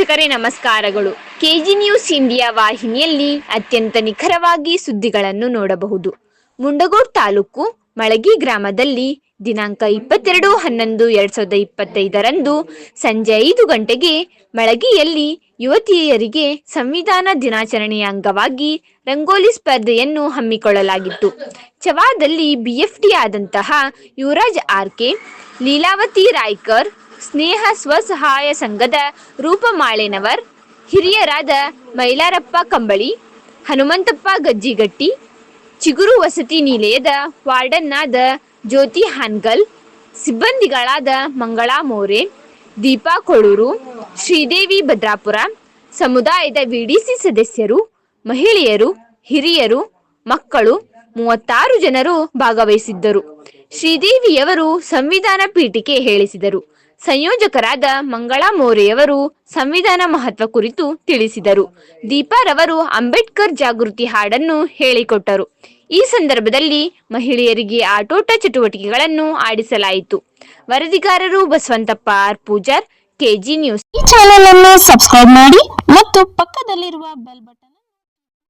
ವೀಕ್ಷಕರೇ, ನಮಸ್ಕಾರಗಳು. KG news India ವಾಹಿನಿಯಲ್ಲಿ ಅತ್ಯಂತ ನಿಖರವಾಗಿ ಸುದ್ದಿಗಳನ್ನು ನೋಡಬಹುದು. ಮುಂಡಗೋಡ್ ತಾಲೂಕು, ಮಳಗಿ ಗ್ರಾಮದಲ್ಲಿ ದಿನಾಂಕ ಇಪ್ಪತ್ತೆರಡು ಹನ್ನೊಂದು ಎರಡ್ ಸಾವಿರದ ಇಪ್ಪತ್ತೈದರಂದು ಸಂಜೆ ಐದು ಗಂಟೆಗೆ ಮಳಗಿಯಲ್ಲಿ ಯುವತಿಯರಿಗೆ ಸಂವಿಧಾನ ದಿನಾಚರಣೆಯ ಅಂಗವಾಗಿ ರಂಗೋಲಿ ಸ್ಪರ್ಧೆಯನ್ನು ಹಮ್ಮಿಕೊಳ್ಳಲಾಗಿತ್ತು. ಚವಾದಲ್ಲಿ ಬಿಎಫ್ಟಿ ಆದಂತಹ ಯುವರಾಜ್ ಆರ್ಕೆ, ಲೀಲಾವತಿ ರಾಯ್ಕರ್ ಸ್ನೇಹ ಸ್ವಸಹಾಯ ಸಂಘದ ರೂಪಮಾಳೆನವರ್ ಹಿರಿಯರಾದ ಮೈಲಾರಪ್ಪ ಕಂಬಳಿ, ಹನುಮಂತಪ್ಪ ಗಜ್ಜಿಗಟ್ಟಿ, ಚಿಗುರು ವಸತಿ ನಿಲಯದ ವಾರ್ಡನ್ನಾದ ಜ್ಯೋತಿ ಹಾನ್ಗಲ್, ಸಿಬ್ಬಂದಿಗಳಾದ ಮಂಗಳಾ ಮೋರೆ, ದೀಪಾ ಕೊಳೂರು, ಶ್ರೀದೇವಿ ಭದ್ರಾಪುರ, ಸಮುದಾಯದ ವಿಡಿಸಿ ಸದಸ್ಯರು, ಮಹಿಳೆಯರು, ಹಿರಿಯರು, ಮಕ್ಕಳು, ಮೂವತ್ತಾರು ಜನರು ಭಾಗವಹಿಸಿದ್ದರು. ಶ್ರೀದೇವಿಯವರು ಸಂವಿಧಾನ ಪೀಠಿಕೆ ಹೇಳಿಸಿದರು. ಸಂಯೋಜಕರಾದ ಮಂಗಳಾ ಮೋರೆಯವರು ಸಂವಿಧಾನ ಮಹತ್ವ ಕುರಿತು ತಿಳಿಸಿದರು. ದೀಪಾರವರು ಅಂಬೇಡ್ಕರ್ ಜಾಗೃತಿ ಹಾಡನ್ನು ಹೇಳಿಕೊಟ್ಟರು. ಈ ಸಂದರ್ಭದಲ್ಲಿ ಮಹಿಳೆಯರಿಗೆ ಆಟೋಟ ಚಟುವಟಿಕೆಗಳನ್ನು ಆಡಿಸಲಾಯಿತು. ವರದಿಗಾರರು Basavanthappa, R. Pujar, KG news. ಈ ಚಾನೆಲ್ ಅನ್ನು ಸಬ್ಸ್ಕ್ರೈಬ್ ಮಾಡಿ ಮತ್ತು ಪಕ್ಕದಲ್ಲಿರುವ ಬೆಲ್ ಬಟನ್